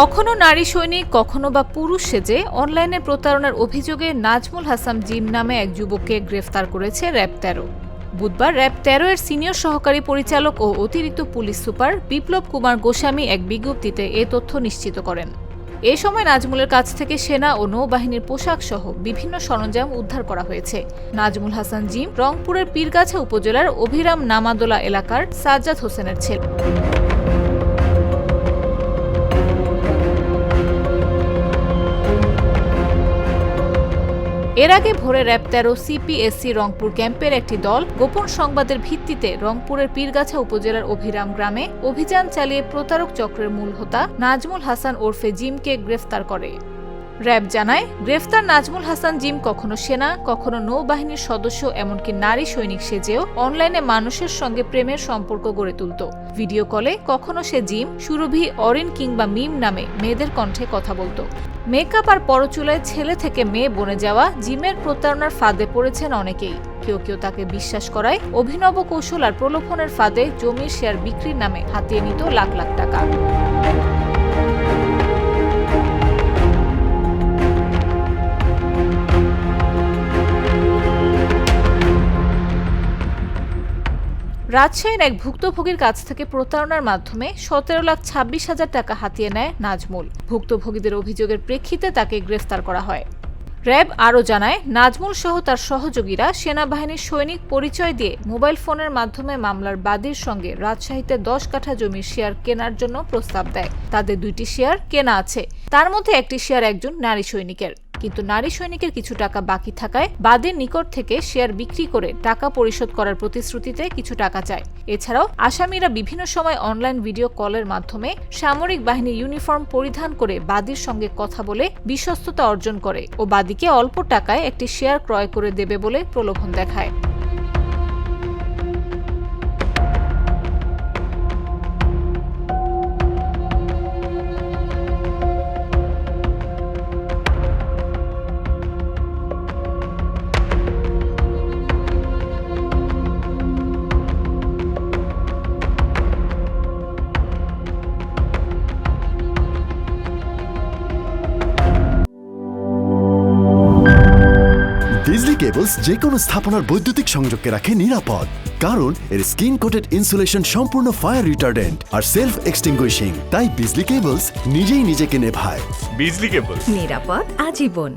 কখনো নারী সৈনিক, কখনো বা পুরুষ সেজে অনলাইনে প্রতারণার অভিযোগে নাজমুল হাসান জিম নামে এক যুবককে গ্রেফতার করেছে র্যাব তেরো। বুধবার র্যাব তেরো এর সিনিয়র সহকারী পরিচালক ও অতিরিক্ত পুলিশ সুপার বিপ্লব কুমার গোস্বামী এক বিজ্ঞপ্তিতে এ তথ্য নিশ্চিত করেন। এ সময় নাজমুলের কাছ থেকে সেনা ও নৌবাহিনীর পোশাক সহ বিভিন্ন সরঞ্জাম উদ্ধার করা হয়েছে। নাজমুল হাসান জিম রংপুরের পীরগাছা উপজেলার অভিরাম নামাদোলা এলাকার সাজ্জাদ হোসেনের ছেলে। এর আগে ভোরে র্যাব তেরো সিপিএসসি রংপুর ক্যাম্পের একটি দল গোপন সংবাদের ভিত্তিতে রংপুরের পীরগাছা উপজেলার অভিরাম গ্রামে অভিযান চালিয়ে প্রতারক চক্রের মূল হোতা নাজমুল হাসান ওরফে জিমকে গ্রেফতার করে। র্যাব জানায়, গ্রেফতার নাজমুল হাসান জিম কখনো সেনা, কখনো নৌবাহিনীর সদস্য, এমনকি নারী সৈনিক সেজেও অনলাইনে মানুষের সঙ্গে প্রেমের সম্পর্ক গড়ে তুলত। ভিডিও কলে কখনো সে জিম, সুরভি, অরিন কিংবা মিম নামে মেয়েদের কণ্ঠে কথা বলতো। মেকআপ আর পরচুলায় ছেলে থেকে মেয়ে বনে যাওয়া জিমের প্রতারণার ফাঁদে পড়েছেন অনেকেই। কেউ কেউ তাকে বিশ্বাস করায়, অভিনব কৌশল আর প্রলোভনের ফাঁদে জমির শেয়ার বিক্রির নামে হাতিয়ে নিত লাখ লাখ টাকা। রাজশাহীর এক ভুক্তভোগীর কাছ থেকে প্রতারণার মাধ্যমে সতেরো লাখ ছাব্বিশ হাজার টাকা হাতিয়ে নেয় নাজমুল। ভুক্তভোগীদের অভিযোগের প্রেক্ষিতে তাকে গ্রেফতার করা হয়। র্যাব আরও জানায়, নাজমুল সহ তার সহযোগীরা সেনাবাহিনীর সৈনিক পরিচয় দিয়ে মোবাইল ফোনের মাধ্যমে মামলার বাদীর সঙ্গে রাজশাহীতে দশ কাঠা জমির শেয়ার কেনার জন্য প্রস্তাব দেয়। তাদের দুইটি শেয়ার কেনা আছে। তার মধ্যে একটি শেয়ার একজন নারী সৈনিকের। কিন্তু নারী সৈনিকের কিছু টাকা বাকি থাকায় বাদের নিকট থেকে শেয়ার বিক্রি করে টাকা পরিশোধ করার প্রতিশ্রুতিতে কিছু টাকা চায়। এছাড়াও আসামিরা বিভিন্ন সময় অনলাইন ভিডিও কলের মাধ্যমে সামরিক বাহিনীর ইউনিফর্ম পরিধান করে বাদীর সঙ্গে কথা বলে বিশ্বস্ততা অর্জন করে ও বাদীকে অল্প টাকায় একটি শেয়ার ক্রয় করে দেবে বলে প্রলোভন দেখায়। বিজলি কেবলস যে কোনো স্থাপনার বৈদ্যুতিক সংযোগকে রাখে নিরাপদ কারণ এর স্কিন কোটেড ইনসুলেশন সম্পূর্ণ ফায়ার রিটার্ডেন্ট আর সেলফ এক্সটিংগুইশিং তাই বিজলি কেবলস নিজেই নিজেকে নেভায়। বিজলি কেবলস নিরাপদ আজীবন।